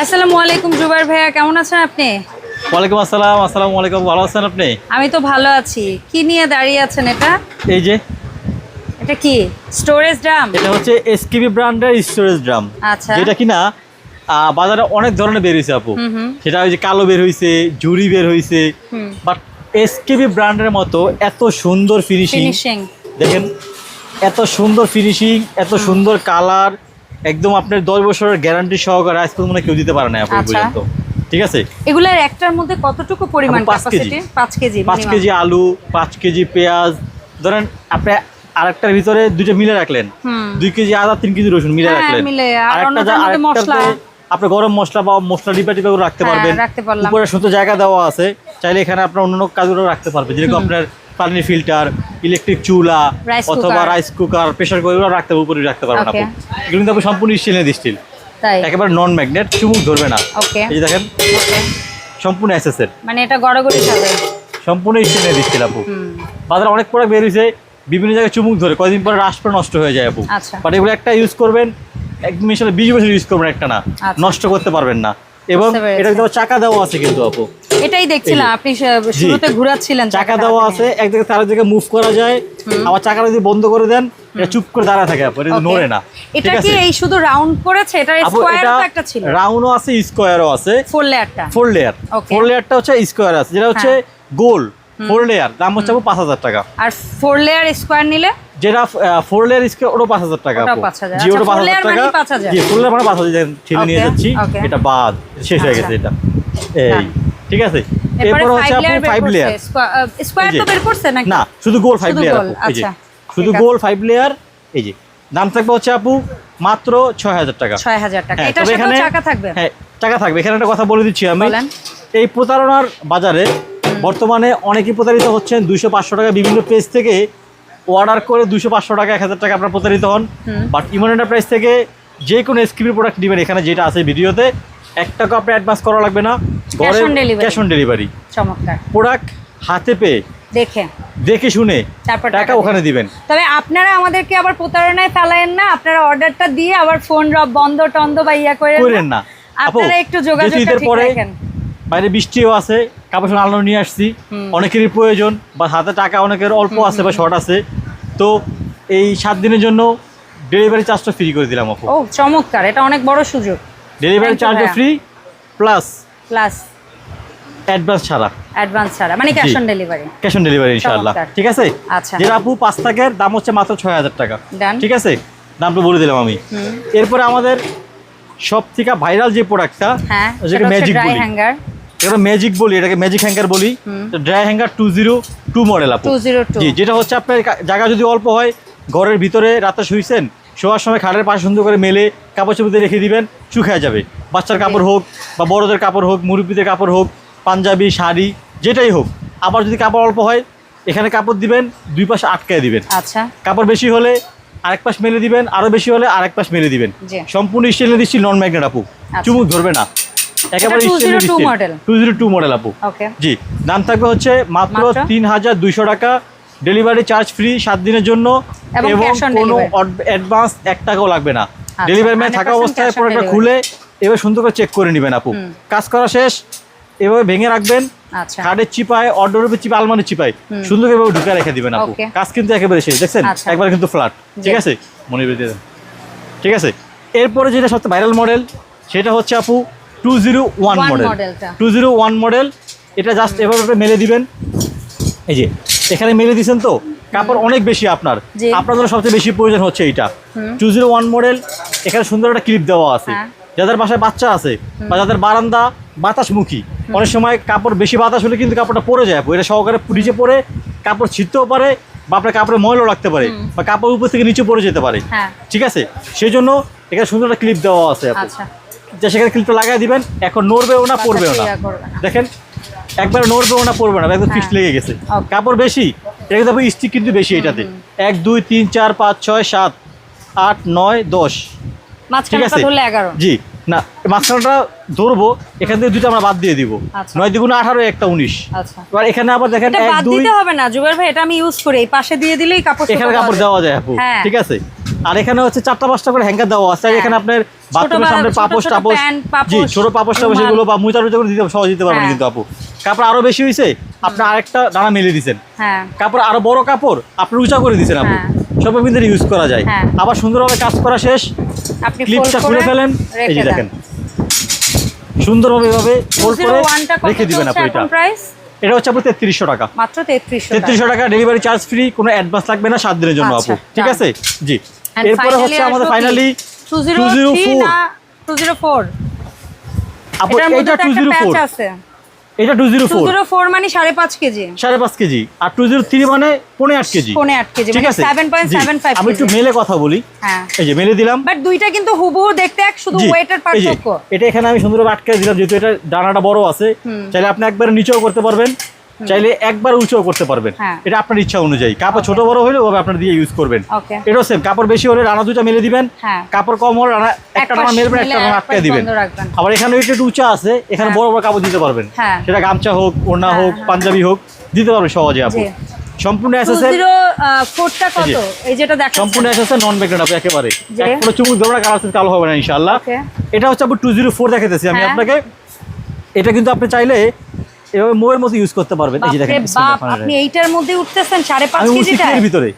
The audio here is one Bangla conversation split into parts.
আসসালামু আলাইকুম জুবাইর ভাইয়া কেমন আছেন আপনি? ওয়ালাইকুম আসসালাম আসসালামু আলাইকুম ভালো আছেন আপনি? আমি তো ভালো আছি। কি নিয়ে দাঁড়িয়ে আছেন এটা? এই যে। এটা কি? Storage drum? এটা হচ্ছে এসকিবি ব্র্যান্ডের স্টোরেজ ড্রাম। আচ্ছা। যেটা কিনা বাজারে অনেক ধরনের বের হয়েছে আপু। সেটা ওই যে কালো বের হয়েছে জুরি বের হয়েছে বাট এসকেবি ব্র্যান্ডের মতো এত সুন্দর ফিনিশিং দেখেন এত সুন্দর ফিনিশিং এত সুন্দর কালার একদম আপনার দশ বছরের গ্যারান্টি সহকারে আজ পর্যন্ত মনে কেউ দিতে পারে না আপু এই আচ্ছা। পর্যন্ত। ঠিক আছে? এগুলার একটার মধ্যে কতটুকু পরিমাণ পাঁচ কেজি। পাঁচ কেজি পাঁচ কেজি আলু পাঁচ কেজি পেঁয়াজ। ধরেন আপনি আরেকটার ভিতরে দুইটা মিলে রাখলেন। দুই কেজি আদা তিন কেজি রসুন মিলে হ্যাঁ, রাখলেন। আরেকটা আপনি গরম মশলা বা মশলা ডিপা টিপা রাখতে হ্যাঁ, পারবেন। উপরে সুতো জায়গা দেওয়া আছে। চাইলে এখানে আপনার অন্য কাজগুলো রাখতে পারবেন যেরকম আপনার পানির ফিল্টার ইলেকট্রিক চুলা অথবা রাইস কুকার প্রেসার কুকার এগুলো রাখতে উপরে রাখতে পারবেন আপনি এগুলো কিন্তু আপনি সম্পূর্ণ স্টিলের স্টিল তাই। একেবারে নন ম্যাগনেট চুমুক ধরবে না। ওকে এই দেখেন সম্পূর্ণ এসএসের মানে এটা গড়গড়ি খাবে সম্পূর্ণ স্টিলের স্টিল আপু। বাজারে অনেক প্রোডাক্ট বের হয়েছে বিভিন্ন জায়গায় চুমুক ধরে কয়েকদিন পরে রাষ্ট্র নষ্ট হয়ে যায় আপু। আচ্ছা। বাট এগুলো একটা ইউজ করবেন এক সাথে বিশ বছর ইউজ করবেন একটা না। আচ্ছা। নষ্ট করতে পারবেন না। এবং এটা কিন্তু চাকা দেওয়া আছে কিন্তু আপু। এটাই দেখছিলাম আপনি শুরুতে ঘোরাচ্ছিলেন চাকা দেওয়া আছে এক জায়গায় তার জায়গায় মুভ করা যায় আবার চাকাটা যদি বন্ধ করে দেন এটা চুপ করে দাঁড়া থাকে আপু এটা কিন্তু Okay. নড়ে না। এটা ঠিক কি এই শুধু রাউন্ড করেছে? এটা আপু স্কোয়ার এটা একটা ছিল। রাউন্ডও আছে স্কোয়ারও আছে। ফোর লেয়ারটা ফোর লেয়ার ফোর লেয়ারটা হচ্ছে স্কোয়ার আছে যেটা হচ্ছে গোল। ফোর লেয়ার দাম হচ্ছে আপু পাঁচ হাজার টাকা। আর ফোর লেয়ার স্কোয়ার নিলে? যেটা ফোর লেয়ার স্কোয়ার ওটা পাঁচ হাজার টাকা। জি আচ্ছা, ওটা পাঁচ four হাজার টাকা। জি ফোর লেয়ার মানে পাঁচ হাজার ঠেলে নিয়ে যাচ্ছি। এটা বাদ শেষ হয়ে আচ্ছা। গেছে এটা। এই। হ্যাঁ। ঠিক আছে? এরপর হচ্ছে লেয়ার ফাইভ লেয়ার স্কোয়ার তো বের করছে নাকি? না শুধু গোল ফাইভ লেয়ার এই যে। আচ্ছা, শুধু গোল ফাইভ লেয়ার এই যে। দাম থাকবে হচ্ছে আপু মাত্র ছয় হাজার টাকা। ছয় হাজার টাকা। হ্যাঁ, তবে সাথেও চাকা থাকবে? হ্যাঁ টাকা থাকবে। এখানে একটা কথা বলে দিচ্ছি আমি। এই প্রতারণার বাজারে বর্তমানে অনেকেই প্রতারিত হচ্ছেন। দুইশো পাঁচশো টাকা বিভিন্ন পেজ থেকে অর্ডার করে দুশো পাঁচশো টাকা এক হাজার টাকা আপনার প্রতারিত হন। বাট ইমন এন্টারপ্রাইজ থেকে যে কোনো এসকিপি প্রোডাক্ট নেবেন। এখানে যেটা আছে ভিডিওতে এক টাকা আপনি অ্যাডভান্স করা লাগবে না। ঘরে ক্যাশ অন ডেলিভারি চমৎকার। প্রোডাক্ট হাতে পেয়ে দেখে। দেখে শুনে তারপর টাকা ওখানে দিবেন। তবে আপনারা আমাদেরকে আবার প্রতারণায় ফেলায়েন না আপনারা অর্ডারটা দিয়ে আবার ফোন রব বন্ধ টন্ধ বা ইয়া করে করেন না। আপু, আপনারা একটু যোগাযোগটা ঠিক রাখেন। বাইরে বৃষ্টিও আছে কাপড় আলো নিয়ে আসছি অনেকেরই প্রয়োজন বা হাতে টাকা অনেকের অল্প আছে বা শর্ট আছে। তো এই সাত দিনের জন্য ডেলিভারি চার্জটা ফ্রি করে দিলাম ও চমৎকার। এটা অনেক বড় সুযোগ। ডেলিভারি চার্জও ফ্রি প্লাস প্লাস অ্যাডভান্স ছাড়া। অ্যাডভান্স ছাড়া। মানে cash on delivery cash on delivery ইনশাআল্লাহ ঠিক আছে? আচ্ছা। যেটা আপু পাঁচ থাকের দাম হচ্ছে মাত্র ছয় হাজার টাকা. ঠিক আছে? দামটা বলে দিলাম আমি। এরপরে আমাদের সব থেকে ভাইরাল যে প্রোডাক্টটা হ্যাঁ যেটাকে ম্যাজিক বলি। হ্যাঙ্গার এটা ম্যাজিক বলি এটাকে ম্যাজিক হ্যাঙ্গার বলি। Dry hanger two zero two model আপু। জি যেটা হচ্ছে আপনার জায়গা যদি অল্প হয় ঘরের ভিতরে রাতে শুইছেন শোয়ার সময় খাটের পাশে সুন্দর করে মেলে কাপড় চোপড় রেখে দিবেন শুকিয়ে যাবে। বাচ্চার কাপড় হোক বা বড়দের কাপড় হোক মুরব্বীদের কাপড় হোক পাঞ্জাবি শাড়ি যেটাই হোক আবার যদি কাপড় অল্প হয় এখানে কাপড় দিবেন দুই পাশে আটকায় দিবেন। আচ্ছা। কাপড় বেশি হলে আরেক পাশ মেলে দিবেন আরও বেশি হলে আরেক পাশ মেলে দিবেন। সম্পূর্ণ স্টেনলেস স্টিল নন ম্যাগনেট আপু। আচ্ছা। চুমুক ধরবে না। একেবারে 202 model। Two zero two model আপু। জি দাম থাকবে হচ্ছে মাত্র মাত্র? তিন হাজার দুইশো টাকা। ডেলিভারি চার্জ ফ্রি সাত দিনের জন্য এবং কোনো অ্যাডভান্স এক টাকাও লাগবে না। আচ্ছা, ডেলিভারি ম্যান থাকা অবস্থায় প্রোডাক্টটা খুলে এবার সুন্দর করে চেক করে নেবেন আপু। কাজ করা শেষ এভাবে ভেঙে রাখবেন আচ্ছা। কার্ডের চিপায় অর্ডারের উপর চিপা আলমারির চিপায়। সুন্দর করে ঢুকে রেখে দিবেন আপু। কাজ কিন্তু একেবারে শেষ দেখছেন? আচ্ছা। একবার কিন্তু ফ্ল্যাট ঠিক আছে? মনে দিয়ে দেন। ঠিক আছে? এরপরে যেটা সবচেয়ে ভাইরাল মডেল সেটা হচ্ছে আপু two zero one model two. Zero one model এটা জাস্ট এভাবে মেলে দিবেন। এই যে এখানে মেলে দিয়েছেন তো? কাপড় অনেক বেশি আপনার। আপনার জন্য সবচেয়ে বেশি প্রয়োজন হচ্ছে এইটা। টু জিরো ওয়ান মডেল এখানে সুন্দর একটা ক্লিপ দেওয়া আছে। হ্যাঁ। যাদের বাসায় বাচ্চা আছে বা যাদের বারান্দা বাতাসমুখী অনেক সময় কাপড় বেশি বাতাস হলে কিন্তু কাপড়টা পরে যায়। এটা সহকারে নিচে পরে কাপড় ছিঁড়তেও পারে বা আপনার কাপড়ে ময়লাও রাখতে পারে বা কাপড় উপর থেকে নিচে পড়ে যেতে পারে। হ্যাঁ। ঠিক আছে? সেই জন্য এখানে সুন্দর একটা ক্লিপ দেওয়া আছে। আচ্ছা। যে সেখানে ক্লিপটা লাগাই দিবেন এখন নড়বেও না পড়বেও না। দেখেন একবার নড়বেও না পড়বে না। একদম হ্যাঁ। ফিক্স লেগে গেছে। কাপড় বেশি এটা কিন্তু স্টিক কিন্তু বেশি এটাতে। এক দুই তিন চার পাঁচ ছয় সাত আট নয় দশ। ঠিক আছে? জি না মাঝখানটা ধরবো এখান থেকে দুটো আমরা বাদ দিয়ে দিব। আচ্ছা। নয় দ্বিগুণ আঠারো একটা উনিশ। আচ্ছা। এবার এখানে আবার দেখেন এক দুই হবে না জুবের ভাই এটা আমি ইউজ করি। এই পাশে দিয়ে দিলেই কাপড় এখানে কাপড় দেওয়া যায় আপু। হ্যাঁ। ঠিক আছে? আর এখানে হচ্ছে চারটা পাঁচটা করে হ্যাঙ্গার দেওয়া আছে। আর হ্যাঁ। এখানে আপনার বাথরুমের সামনে পাপোশ টাপোশ। জি ছোট পাপোশ টাপোশ এগুলো বা মুচা টুচা করে দিতে সহজ দিতে পারবেন হ্যাঁ। কিন্তু আপু। কাপড় আরও বেশি হয়েছে আপনি আরেকটা ডানা মেলে দিছেন। হ্যাঁ। কাপড় আরও বড় কাপড় আপনি উঁচা করে দিছেন আপু হ্যাঁ। সব কিন্তু ইউজ করা যায়। হ্যাঁ। আবার সুন্দরভাবে কাজ করা শেষ। আপনি ক্লিপটা খুলে ফেলেন। এই যে দেখেন। সুন্দরভাবে এভাবে ফোল্ড করে 201 টা কত রেখে দিবেন চলছে আপু এটা। এটা হচ্ছে আপু তেত্রিশশো টাকা। মাত্র 3300 টাকা। তেত্রিশশো টাকা ডেলিভারি চার্জ ফ্রি কোনো অ্যাডভান্স লাগবে না সাত দিনের জন্য আপু। আচ্ছা, ঠিক আছে? জি। এরপরে হচ্ছে আমাদের? ফাইনালি 203 না 204 আপু এটার মধ্যে এটা টু জিরো ফোর আছে। এটা টু জিরো ফোর 204 মানে 5.5 কেজি। সাড়ে পাঁচ কেজি। আর টু জিরো থ্রি মানে পনেরো আট কেজি। পৌনে 8 কেজি মানে আছে? 7.75 আমি একটু মেলে কথা বলি। হ্যাঁ। এই যে মেলে দিলাম। বাট দুইটা কিন্তু হুবহু দেখতে এক শুধু ওয়েটার পার্থক্য। এটা এখানে আমি সুন্দরভাবে আটকে দিলাম যেহেতু এটা ডানাটা বড় আছে। চাইলে আপনি একবার নিচেও করতে পারবেন। চাইলে একবার উঁচুও করতে পারবেন। হ্যাঁ। এটা আপনার ইচ্ছা অনুযায়ী। কাপড় ছোট বড় হলে ওভাবে আপনার দিয়ে ইউজ করবেন। এটাও সেম কাপড় বেশি হলে রানা দুটা মেলে দিবেন হ্যাঁ। কাপড় কম হলে রানা একটা রানা মেলবেন একটা রানা আটকে দিবেন। আবার এখানে একটু উঁচা আছে এখানে হ্যাঁ। বড় বড় কাপড় দিতে পারবেন। সেটা গামছা হোক ওড়না হোক। পাঞ্জাবি হোক দিতে পারবেন সহজে আপনি সম্পূর্ণ এসএসএর 204 কত? এই যেটা দেখাচ্ছেন সম্পূর্ণ নন ব্যাকগ্রাউন্ড একেবারে। যে? এক পুরো চুমুক দেবো না কালার কালো হবে না ইনশাআল্লাহ। এটা হচ্ছে আপু দেখাতেছি আমি। আপনাকে। এটা কিন্তু আপনি চাইলে এভাবে মোয়ের মতো ইউজ করতে পারবেন। এই যে দেখেন আপনি এইটার মধ্যে উঠতেছেন সাড়ে পাঁচ রহিম। আমি উঠছি কেজিটা এর ভিতরে।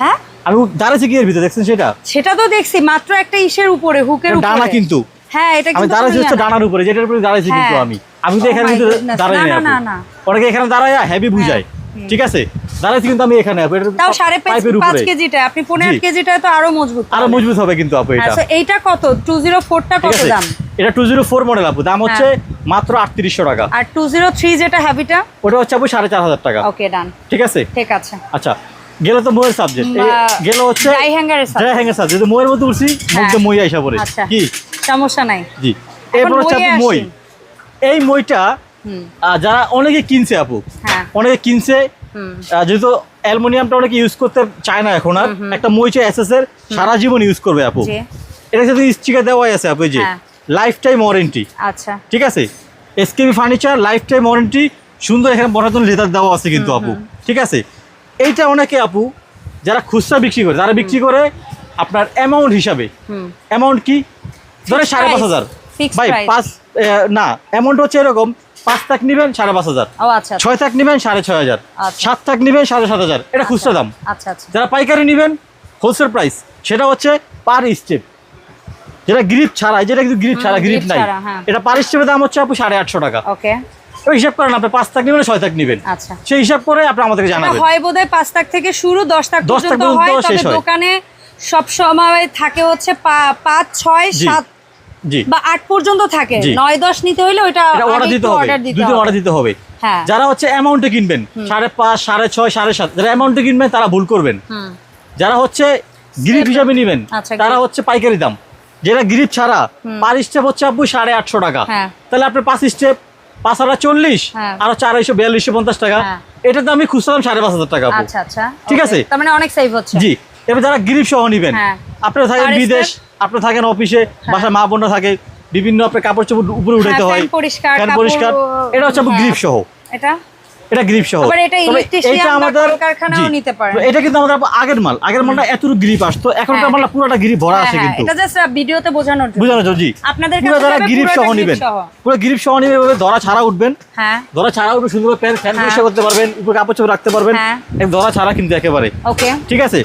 হ্যাঁ? আমি দাঁড়াচ্ছি কি এর ভিতরে দেখছেন সেটা? সেটা তো দেখছি মাত্র একটা ইসের উপরে হুকের উপরে। ডানা কিন্তু। হ্যাঁ এটা আমি কিন্তু দাঁড়াচ্ছি হচ্ছে ডানার উপরে যেটার উপরে হ্যাঁ। কিন্তু আমি। আমি তো Oh এখানে কিন্তু দাঁড়াই না, না, না। অনেকে এখানে দাঁড়ায় হেভি বুঝায়। ঠিক আছে? দাঁড়াইছি কিন্তু আমি এখানে আপু এটা তাও সাড়ে পাঁচ পাইপের পাঁচ উপরে। কেজিটা। আপনি পনেরো জি। কেজিটা তো আরও মজবুত আরও মজবুত হবে কিন্তু আপু এটা। আচ্ছা এইটা কত? টু জিরো ফোরটা কত দাম? এটা টু জিরো ফোর মডেল আপু। দাম হচ্ছে হ্যাঁ। মাত্র আটত্রিশশো টাকা। আর টু জিরো থ্রি যেটা হ্যাভিটা ওটা হচ্ছে আপু সাড়ে চার হাজার টাকা। ওকে ডান ঠিক আছে? ঠিক আছে। আচ্ছা গেল তো মোয়ের সাবজেক্ট গেল হচ্ছে ড্রাই হ্যাঙ্গারের সাথে ড্রাই হ্যাঙ্গার সাবজেক্ট মোয়ের মধ্যে উঠছি মুখে মই আইসা পড়ে। আচ্ছা। কি? সমস্যা নাই। জি। এরপর হচ্ছে আপু মই। এই মইটা যারা অনেকে কিনছে আপু হ্যাঁ। অনেকে কিনছে যেহেতু অ্যালুমিনিয়ামটা অনেকে ইউজ করতে চায় না এখন আর একটা মইচে এসএস এর সারা জীবন ইউজ করবে আপু। এটা যদি স্টিকার দেওয়াই আছে আপু যে। হ্যাঁ। লাইফ টাইম ওয়ারেন্টি আচ্ছা। ঠিক আছে? S K B furniture lifetime warranty সুন্দর এখানে বসার জন্য লেদার দেওয়া আছে কিন্তু আপু। ঠিক আছে? এইটা অনেকে আপু যারা খুচরা বিক্রি করে তারা বিক্রি করে আপনার অ্যামাউন্ট হিসাবে। অ্যামাউন্ট কি? ধরে সাড়ে পাঁচ হাজার। ভাই পাঁচ না অ্যামাউন্ট হচ্ছে এরকম পাঁচ থাক নেবেন সাড়ে পাঁচ হাজার। আচ্ছা ছয় থাক নেবেন সাড়ে ছয় হাজার। আচ্ছা। সাত থাক নেবেন সাড়ে সাত হাজার। এটা খুচরা দাম। আচ্ছা আচ্ছা। যারা পাইকারি নেবেন হোলসেল প্রাইস সেটা হচ্ছে পার স্টেপ যেটা গ্রিপ ছাড়া যেটা কিন্তু গ্রিপ ছাড়া গ্রিপ নাই। হ্যাঁ। এটা পার স্টেপের দাম হচ্ছে আপু সাড়ে আটশো টাকা। ওকে। ওই হিসাব করেন আপনি পাঁচ থাক নেবেন ছয় থাক নেবেন। আচ্ছা। সেই হিসাব করে আপনি আমাদেরকে জানাবেন। হয় বোধহয় পাঁচ তাক থেকে শুরু দশ তাক দশ তাক পর্যন্ত শেষ হয়। দোকানে সব সময় থাকে হচ্ছে পাঁচ ছয় সাত জি। বা আট পর্যন্ত থাকে। নয় দশ নিতে হলে ওইটা অর্ডার দিতে হবে। হবে। অর্ডার দিতে হবে। হ্যাঁ। যারা হচ্ছে অ্যামাউন্টে কিনবেন সাড়ে পাঁচ সাড়ে ছয় সাড়ে সাত যারা অ্যামাউন্টে কিনবেন তারা ভুল করবেন। হুম। যারা হচ্ছে গ্রিপ হিসাবে নেবেন আচ্ছা, তারা হচ্ছে পাইকারি দাম। যেটা গ্রিপ ছাড়া। পার স্টেপ হচ্ছে আপু সাড়ে আটশো টাকা হ্যাঁ। তাহলে আপনার পাঁচ স্টেপ পাঁচ হাজার চল্লিশ হ্যাঁ। আর আড়াইশো বিয়াল্লিশশো পঞ্চাশ টাকা হ্যাঁ। এটার দাম আমি দাম সাড়ে পাঁচ হাজার টাকা আচ্ছা আচ্ছা ঠিক আছে। মানে অনেক সেভ হচ্ছে জি এবার যারা গ্রিপ সহ নেবেন হ্যাঁ। আপনারা থাকেন বিদেশ আপনি থাকেন অফিসে বাসায় মা বোনরা থাকে বিভিন্ন আপনার কাপড় চোপড় উপরে উঠাইতে হ্যাঁ, হয় পরিষ্কার, এটা হচ্ছে হ্যাঁ। গ্রিপ সহ এটা এটা গ্রিপ সহ। এটা আমাদের নিতে কিন্তু আমাদের আগের মাল। আগের মালটা এতটুকু গ্রিপ আসতো। এখন হ্যাঁ। মালটা পুরোটা গ্রিপ ভরা হ্যাঁ, আছে হ্যাঁ, কিন্তু। এটা জাস্ট ভিডিওতে বোঝানোর জন্য। বুঝানো জি। আপনাদের পুরো যারা গ্রিপ পুরোটা সহ নেবেন। পুরো গ্রিপ সহ নেবে এভাবে ধরা ছাড়া উঠবেন। হ্যাঁ। ধরা ছাড়া উঠবে সুন্দর প্যান ফ্যান। পরিষ্কার করতে পারবেন উপরে কাপড় চোপড় রাখতে পারবেন। ধরা ছাড়া কিন্তু একেবারে। ওকে। ঠিক আছে?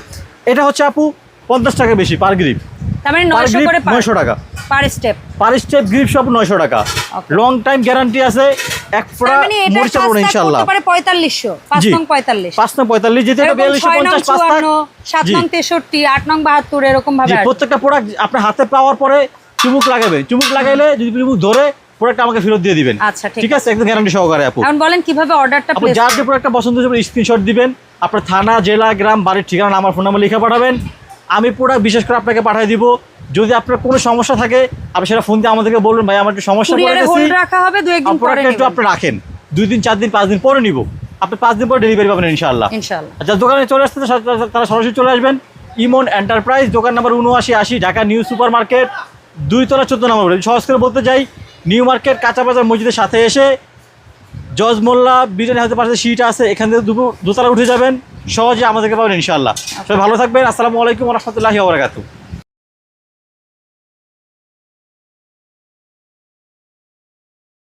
এটা হচ্ছে আপু পঞ্চাশ টাকা বেশি পার গ্রিপ তার মানে পার 900 নয়শো টাকা। Per step per step grip সব নয়শো টাকা। লং টাইম গ্যারান্টি আছে। এক ফোড়া মানে মরিচা পড়ে করতে পারে 4500 পাঁচ জি। নং 45 পাঁচ নং পঁয়তাল্লিশ যেতে এটা এরকম নং পঞ্চাশ পাঁচ থাক 54 সাত জি। নং 63 আট নং 72 এরকম ভাবে প্রত্যেকটা প্রোডাক্ট আপনার হাতে পাওয়ার পরে চুমুক লাগাবেন চুমুক লাগাইলে যদি চুমুক ধরে প্রোডাক্ট আমাকে ফেরত দিয়ে দিবেন। আচ্ছা, ঠিক আছে? একদম গ্যারান্টি সহকারে আপু। এখন বলেন কীভাবে অর্ডারটা প্লেস যার যে প্রোডাক্টটা পছন্দ হচ্ছে স্ক্রিনশট দিবেন। আপনার থানা জেলা গ্রাম বাড়ির ঠিকানা আমার ফোন নাম্বার লিখে পাঠাবেন। আমি প্রোডাক্ট বিশেষ করে আপনাকে পাঠিয়ে দিব। যদি আপনার কোনো সমস্যা থাকে আপনি সেটা ফোন দিয়ে আমাদেরকে বলবেন। ভাই আমার একটু সমস্যা পড়ে রাখা হবে দুই একদিন পরে একটু আপনি রাখেন। দুই দিন চার দিন পাঁচ দিন পরে নিব। আপনি পাঁচ দিন পরে ডেলিভারি পাবেন ইনশাআল্লাহ। ইনশাআল্লাহ। আচ্ছা দোকানে চলে আসতে তারা- সরাসরি চলে আসবেন। ইমন এন্টারপ্রাইজ দোকান নাম্বার উনআশি আশি ঢাকা নিউ সুপার মার্কেট দুইতলা চোদ্দ নম্বর সহজ করে বলতে চাই নিউ মার্কেট কাঁচা বাজার মসজিদের সাথে এসে জজ মোল্লা বিরিয়ানি হাতে পাশে সিট আছে এখান থেকে দুপুর দোতলা উঠে যাবেন। সহজে আমাদেরকে পাবেন ইনশাআল্লাহ। সবাই ভালো থাকবেন। আসসালামু আলাইকুম রহমতুল্লাহি ওবরাকাতু